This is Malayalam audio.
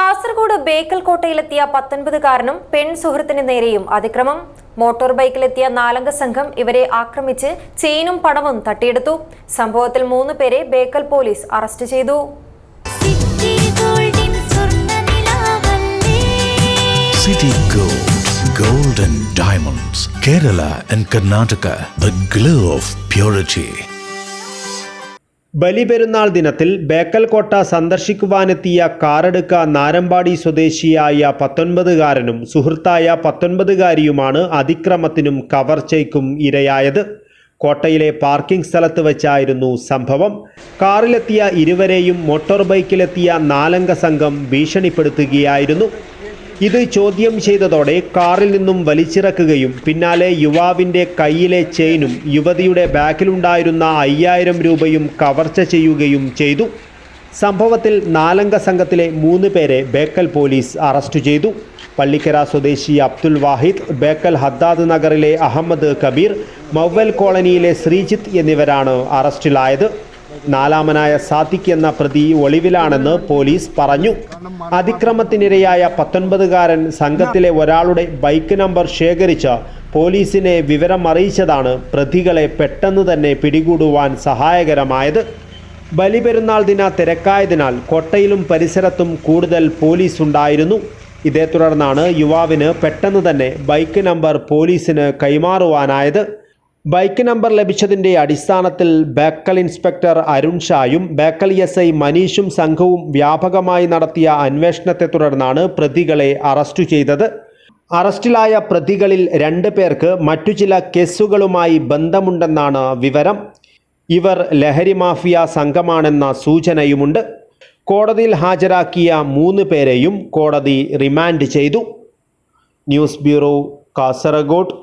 കാസർഗോഡ് ബേക്കൽ കോട്ടയിലെത്തിയ പത്തൊൻപതുകാരനും പെൺ സുഹൃത്തിന് നേരെയും അതിക്രമം. മോട്ടോർ ബൈക്കിലെത്തിയ നാലംഗ സംഘം ഇവരെ ആക്രമിച്ച് ചെയിനും പണവും തട്ടിയെടുത്തു. സംഭവത്തിൽ മൂന്ന് പേരെ ബേക്കൽ പോലീസ് അറസ്റ്റ് ചെയ്തു. സിറ്റി ഗോൾഡിൻ സ്വർണനിലാവല്ലേ City Gold, Gold and Diamonds, Kerala and Karnataka, the glow of purity. Baliperunnal ദിനത്തിൽ ബേക്കൽ കോട്ട സന്ദർശിക്കുവാനെത്തിയ കാറടുക്ക നാരമ്പാടി സ്വദേശിയായ പത്തൊൻപതുകാരനും സുഹൃത്തായ പത്തൊൻപതുകാരിയുമാണ് അതിക്രമത്തിനും കവർച്ചയ്ക്കും ഇരയായത്. കോട്ടയിലെ പാർക്കിംഗ് സ്ഥലത്ത് വെച്ചായിരുന്നു സംഭവം. കാറിലെത്തിയ ഇരുവരെയും മോട്ടോർ ബൈക്കിലെത്തിയ നാലംഗ സംഘം ഭീഷണിപ്പെടുത്തുകയായിരുന്നു. ഇത് ചോദ്യം ചെയ്തതോടെ കാറിൽ നിന്നും വലിച്ചിറക്കുകയും പിന്നാലെ യുവാവിന്റെ കയ്യിലെ ചെയിനും യുവതിയുടെ ബാക്കിലുണ്ടായിരുന്ന അയ്യായിരം രൂപയും കവർച്ച ചെയ്യുകയും ചെയ്തു. സംഭവത്തിൽ നാലംഗ സംഘത്തിലെ മൂന്ന് പേരെ ബേക്കൽ പോലീസ് അറസ്റ്റ് ചെയ്തു. പള്ളിക്കര സ്വദേശി അബ്ദുൽ വാഹിദ് ബേക്കൽ ഹദ്ദാദ് നഗറിലെ അഹമ്മദ് കബീർ മൗവൽ കോളനിയിലെ ശ്രീജിത്ത് എന്നിവരാണ് അറസ്റ്റിലായത്. നാലാമനായ സാദിഖ് എന്ന പ്രതി ഒളിവിലാണെന്ന് പോലീസ് പറഞ്ഞു. അതിക്രമത്തിനിരയായ പത്തൊൻപതുകാരൻ സംഘത്തിലെ ഒരാളുടെ ബൈക്ക് നമ്പർ ശേഖരിച്ച് പോലീസിനെ വിവരം അറിയിച്ചതാണ് പ്രതികളെ പെട്ടെന്ന് തന്നെ പിടികൂടുവാൻ സഹായകരമായത്. ബലിപെരുന്നാൾ ദിന തിരക്കായതിനാൽ കോട്ടയിലും പരിസരത്തും കൂടുതൽ പോലീസ് ഉണ്ടായിരുന്നു ഇതേ തുടർന്നാണ് യുവാവിന് പെട്ടെന്ന് തന്നെ ബൈക്ക് നമ്പർ പോലീസിന് കൈമാറുവാനായത്. ബൈക്ക് നമ്പർ ലഭിച്ചതിന്റെ അടിസ്ഥാനത്തിൽ ബേക്കൽ ഇൻസ്പെക്ടർ അരുൺ ഷായും ബേക്കൽ എസ് ഐ മനീഷും സംഘവും വ്യാപകമായി നടത്തിയ അന്വേഷണത്തെ തുടർന്നാണ് പ്രതികളെ അറസ്റ്റ് ചെയ്തത്. അറസ്റ്റിലായ പ്രതികളിൽ രണ്ട് പേർക്ക് മറ്റു ചില കേസുകളുമായി ബന്ധമുണ്ടെന്നാണ് വിവരം. ഇവർ ലഹരി മാഫിയ സംഘമാണെന്ന സൂചനയുമുണ്ട്. കോടതിയിൽ ഹാജരാക്കിയ മൂന്ന് പേരെയും കോടതി റിമാൻഡ് ചെയ്തു. News bureau Kasaragod.